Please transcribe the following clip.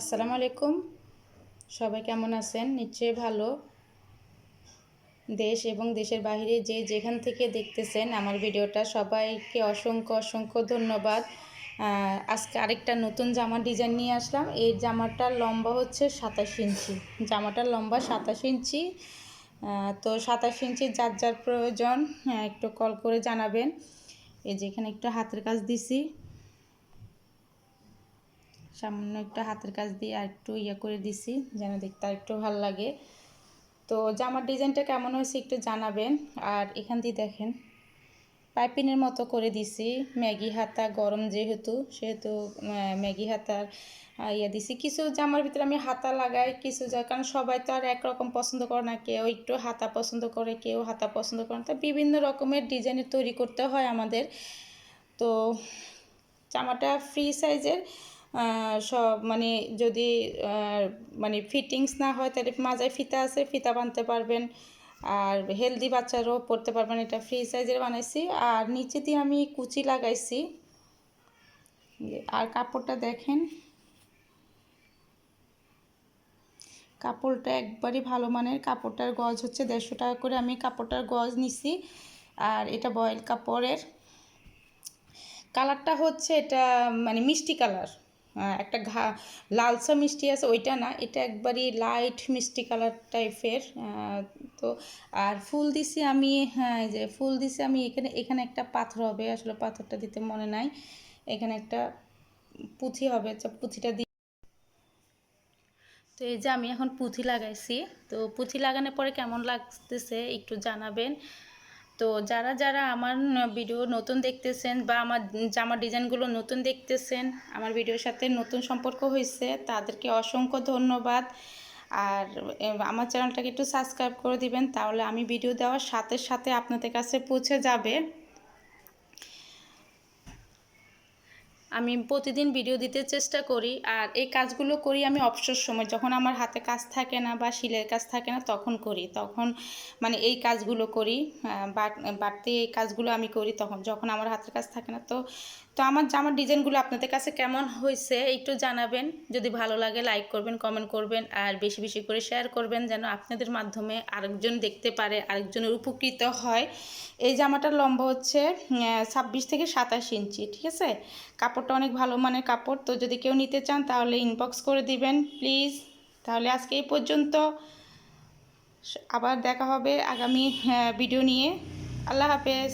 আসসালামু আলাইকুম। সবাই কেমন আছেন? নিশ্চয়ই ভালো। দেশ এবং দেশের বাইরে যে যেখান থেকে দেখতেছেন আমার ভিডিওটা সবাইকে অসংখ্য অসংখ্য ধন্যবাদ। আজকে আরেকটা নতুন জামার ডিজাইন নিয়ে আসলাম। এই জামাটার লম্বা হচ্ছে সাতাশ ইঞ্চি। জামাটার লম্বা সাতাশ ইঞ্চি। তো সাতাশ ইঞ্চি যার যার প্রয়োজন হ্যাঁ, একটু কল করে জানাবেন। এই যে এখানে একটু হাতের কাজ দিছি। সামান্য একটু হাতের কাজ দিয়ে আর একটু ইয়ে করে দিছি, যেন দেখতে আর একটু ভালো লাগে। তো জামার ডিজাইনটা কেমন হয়েছে একটু জানাবেন। আর এখান দিয়ে দেখেন, পাইপিনের মতো করে দিছি, ম্যাগি হাতা গরম যেহেতু, সেহেতু ম্যাগি হাতার ইয়ে দিছি। কিছু জামার ভিতরে আমি হাতা লাগাই, কিছু কারণ সবাই তো আর একরকম পছন্দ করে না, কেউ একটু হাতা পছন্দ করে, কেউ হাতা পছন্দ করে না। তো বিভিন্ন রকমের ডিজাইনের তৈরি করতে হয় আমাদের। তো জামাটা ফ্রি সাইজের সব মানে যদি মানে ফিটিংস না হয় তাহলে মাজায় ফিতা আছে, ফিতা বানতে পারবেন। আর হেলদি বাচ্চারও পরতে পারবেন, এটা ফ্রি সাইজের বানাইছি। আর নিচে দিয়ে আমি কুচি লাগাইছি। আর কাপড়টা দেখেন। কাপড়টা একবারই ভালো মানের, কাপড়টার গজ হচ্ছে দেড়শো টাকা করে। আমি কাপড়টার গজ নিছি, আর এটা বয়েল কাপড়ের। কালারটা হচ্ছে এটা মানে মিষ্টি কালার। একটা ঘা লালসা মিষ্টি আছে, ওইটা না, এটা একবারই লাইট মিষ্টি কালার টাইপের তো আর ফুল দিছি আমি হ্যাঁ যে ফুল দিছি আমি এখানে এখানে একটা পাথর হবে, আসলে পাথরটা দিতে মনে নাই, এখানে একটা পুঁথি হবে পুঁথিটা দি তো এই যে আমি এখন পুঁথি লাগাইছি, তো পুঁথি লাগানোর পরে কেমন লাগতেছে একটু জানাবেন। তো যারা যারা আমার ভিডিও নতুন দেখতেছেন বা আমার জামার ডিজাইনগুলো নতুন দেখতেছেন, আমার ভিডিওর সাথে নতুন সম্পর্ক হয়েছে তাদেরকে অসংখ্য ধন্যবাদ। আর আমার চ্যানেলটাকে একটু সাবস্ক্রাইব করে দিবেন, তাহলে আমি ভিডিও দেওয়ার সাথে সাথে আপনাদের কাছে পৌঁছে যাবে। আমি প্রতিদিন ভিডিও দিতে চেষ্টা করি, আর এই কাজগুলো করি আমি অবসর সময়। যখন আমার হাতে কাজ থাকে না বা শিলের কাজ থাকে না, তখন করি। তখন মানে এই কাজগুলো করি বাড়তি এই কাজগুলো আমি করি তখন। যখন আমার হাতের কাজ থাকে না, তো তো আমার জামার ডিজাইনগুলো আপনাদের কাছে কেমন হয়েছে একটু জানাবেন। যদি ভালো লাগে লাইক করবেন কমেন্ট করবেন, আর বেশি বেশি করে শেয়ার করবেন, যেন আপনাদের মাধ্যমে আরেকজন দেখতে পারে, আরেকজনের উপকৃত হয়। এই জামাটার লম্বা হচ্ছে ছাব্বিশ থেকে সাতাশ ইঞ্চি, ঠিক আছে? কাপড়টা অনেক ভালো মানের কাপড়, তো যদি কেউ নিতে চান তাহলে ইনবক্স করে দিবেন প্লিজ তাহলে আজকে এই পর্যন্ত। আবার দেখা হবে আগামী ভিডিও নিয়ে। আল্লাহ হাফেজ।